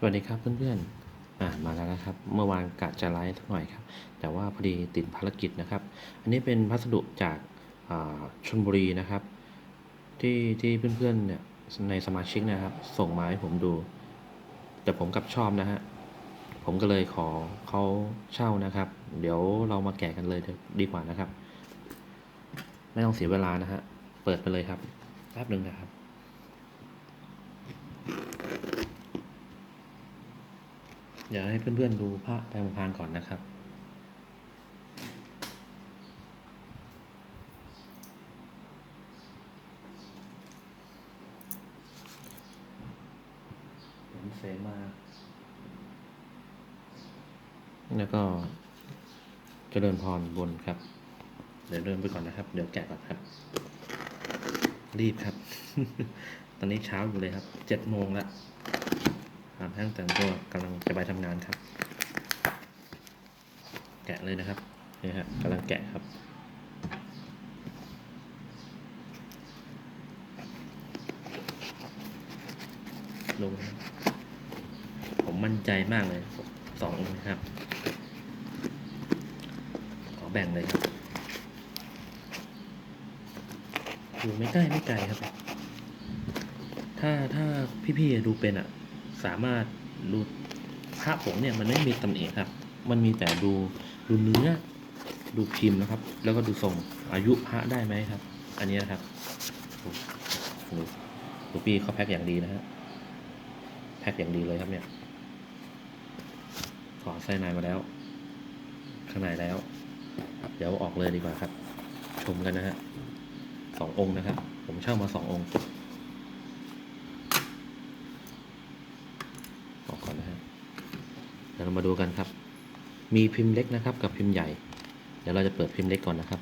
สวัสดีครับเพื่อนๆ อ่ามาแล้วนะครับ เมื่อวานกะจะไลฟ์สักหน่อยครับ แต่ว่าพอดีติดภารกิจนะครับ อันนี้เป็นพัสดุจากาชลบุรีนะครับ ที่ที่เพื่อนๆเนี่ยในสมาชิกนะครับ ส่งมาให้ผมดู แต่ผมกับชอบนะฮะ ผมก็เลยขอเขาเช่านะครับ เดี๋ยวเรามาแกะกันเลยดีกว่านะครับ ไม่ต้องเสียเวลานะฮะ เปิดไปเลยครับ แป๊บหนึ่งนะครับ เดี๋ยวให้เพื่อนๆดูพระไปพางๆก่อนนะครับผมเสมา แล้วก็เจริญพรบนครับ เดี๋ยวเดินไปก่อนนะครับ เดี๋ยวแกะก่อนครับ รีบครับ ตอนนี้เช้าอยู่เลยครับ เจ็ดโมงแล้ว อาบน้ำแต่งตัวกำลังจะไปทำงานครับ แกะเลยนะครับนี่ฮะกำลังแกะครับลงผมมั่นใจมากเลยสององค์นะครับ ขอแบ่งเลยครับอยู่ไม่ใกล้ไม่ไกลครับ ถ้าถ้าพี่ๆดูเป็นอะามารถดูพระผมเนี่ยมันไม่มีตำหนิครับ มันมีแต่ดูดูเนื้อดูพิมพ์นะครับ แล้วก็ดูทรงอายุพระได้ไหมครับ อันนี้นะครับดูดูดูพี่เขาแพ็คอย่างดีนะฮะแพ็คอย่างดีเลยครับเนี่ยขอไส้ในมาแล้ว ข้างในแล้ว เดี๋ยวออกเลยดีกว่าครับ ชมกันนะฮะสององค์นะครับ ผมเช่ามาสององค์ ออกก่อนนะฮะ เรามาดูกันครับ มีพิมพ์เล็กนะครับกับพิมพ์ใหญ่ เดี๋ยวเราจะเปิดพิมพ์เล็กก่อนนะครับ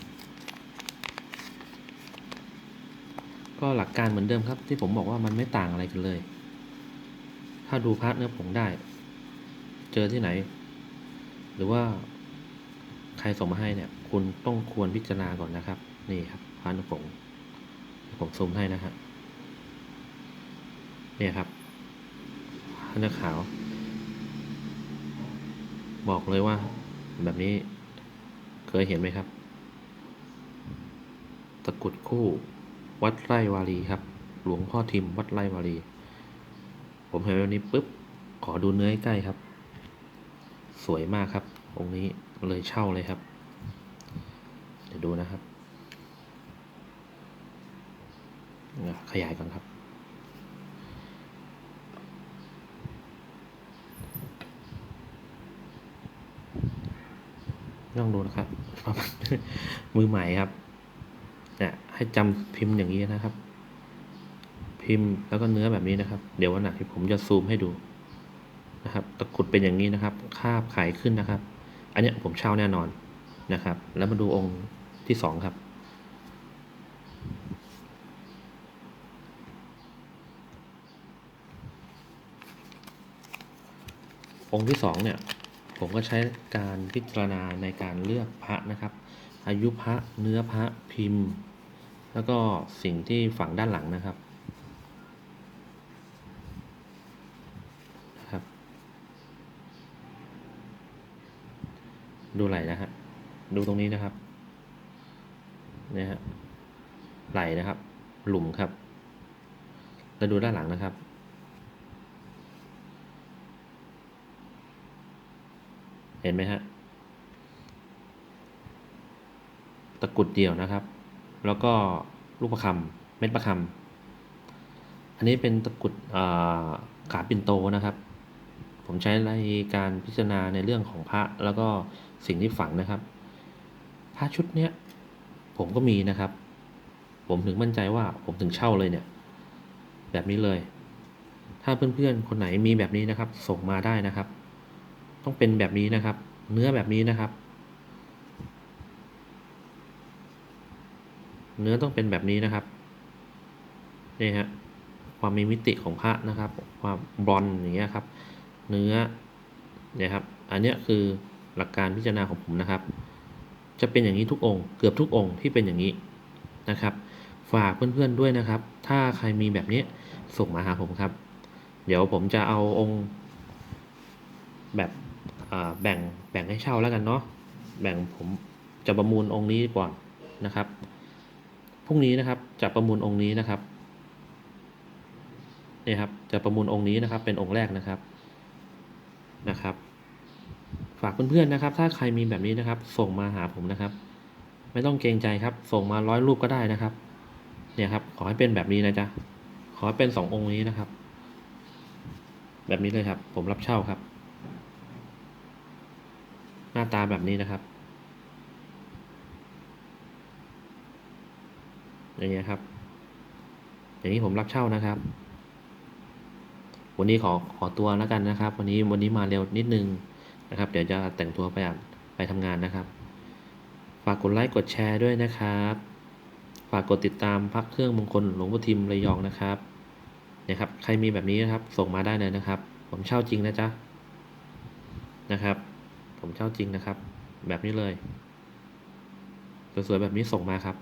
ก็หลักการเหมือนเดิมครับ ที่ผมบอกว่ามันไม่ต่างอะไรกันเลย ถ้าดูพาร์ทเนื้อผงได้ เจอที่ไหน หรือว่าใครส่งมาให้เนี่ย คุณต้องควรพิจารณาก่อนนะครับ นี่ครับพาร์ทเนื้อผงผมซูมให้นะฮะเนี่ยครับเนื้อขาว บอกเลยว่า แบบนี้เคยเห็นไหมครับ ตะกรุดคู่ วัดไร่วารีครับ หลวงพ่อทิมวัดไร่วารี ผมเห็นแบบนี้ปุ๊บ ขอดูเนื้อใกล้ครับ สวยมากครับ องค์นี้เลยเช่าเลยครับ เดี๋ยวดูนะครับ ขยายก่อนครับ ต้องดูนะครับมือใหม่ครับเนี่ยให้จำพิมพ์อย่างนี้นะครับ พิมพ์แล้วก็เนื้อแบบนี้นะครับ เดี๋ยววันหนักที่ผมจะซูมให้ดูนะครับตะกุดเป็นอย่างนี้นะครับ คาบขายขึ้นนะครับ อันนี้ผมเช่าแน่นอนนะครับ แล้วมาดูองค์ที่สองครับองค์ที่สองเนี่ย ผมก็ใช้การพิจารณาในการเลือกพระนะครับ อายุพระเนื้อพระพิมพ์ แล้วก็สิ่งที่ฝังด้านหลังนะครับนะครับ ดูไหลนะฮะดูตรงนี้นะครับเนี่ยฮะไหลนะครับ หลุมครับ แล้วดูด้านหลังนะครับ เห็นไหมฮะ ตะกุดเดี่ยวนะครับ แล้วก็ลูกประคำเม็ดประคำอันนี้เป็นตะกุดขาปิ่นโตนะครับ ผมใช้ในการพิจารณาในเรื่องของพระแล้วก็สิ่งที่ฝังนะครับ พระชุดเนี้ยผมก็มีนะครับ ผมถึงมั่นใจว่าผมถึงเช่าเลยเนี่ย แบบนี้เลย ถ้าเพื่อนๆ คนไหนมีแบบนี้นะครับ ส่งมาได้นะครับ ต้องเป็นแบบนี้นะครับ เนื้อแบบนี้นะครับ เนื้อต้องเป็นแบบนี้นะครับนี่ฮะความมีมิติของพระนะครับ ความบอลอย่างเงี้ยครับ เนื้อเนี่ยครับ อันเนี้ยคือหลักการพิจารณาของผมนะครับ จะเป็นอย่างนี้ทุกองค์ เกือบทุกองค์ที่เป็นอย่างนี้นะครับ ฝากเพื่อนๆด้วยนะครับ ถ้าใครมีแบบนี้ส่งมาหาผมครับ เดี๋ยวผมจะเอาองค์แบบ แบ่งแบ่งให้เช่าแล้วกันเนาะแบ่งผมจะประมูลองค์นี้ก่อนนะครับพรุ่งนี้นะครับจะประมูลองค์นี้นะครับนี่ครับจะประมูลองค์นี้นะครับ เป็นองค์แรกนะครับนะครับ ฝากเพื่อนๆนะครับ ถ้าใครมีแบบนี้นะครับ ส่งมาหาผมนะครับ ไม่ต้องเกรงใจครับ ส่งมาร้อยรูปก็ได้นะครับ เนี่ยครับ ขอให้เป็นแบบนี้นะจ๊ะขอให้เป็นสององค์นี้นะครับ แบบนี้เลยครับ ผมรับเช่าครับ น้าตาแบบนี้นะครับอย่างเงี้ครับ อย่างนี้ผมรับเช่านะครับ วันนี้ขอขอตัวแล้วกันนะครับ วันนี้วันนี้มาเร็วนิดนึงนะครับ เดี๋ยวจะแต่งตัวไปไปทำงานนะครับ ฝากกดไลค์กดแชร์ด้วยนะครับ ฝากกดติดตามพักเครื่องมงคลหลวงพ่อทิมระยองนะครับเนี่ยครับ ใครมีแบบนี้นะครับ ส่งมาได้เลยนะครับ ผมเช่าจริงนะจ๊ะนะครับ ผมเช่าจริงนะครับ แบบนี้เลย สวยๆแบบนี้ส่งมาครับ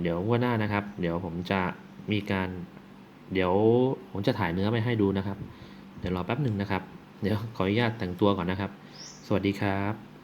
เดี๋ยวว่าหน้านะครับ เดี๋ยวผมจะมีการ เดี๋ยวผมจะถ่ายเนื้อไปให้ดูนะครับ เดี๋ยวรอแป๊บหนึ่งนะครับ เดี๋ยวขออนุญาตแต่งตัวก่อนนะครับ สวัสดีครับ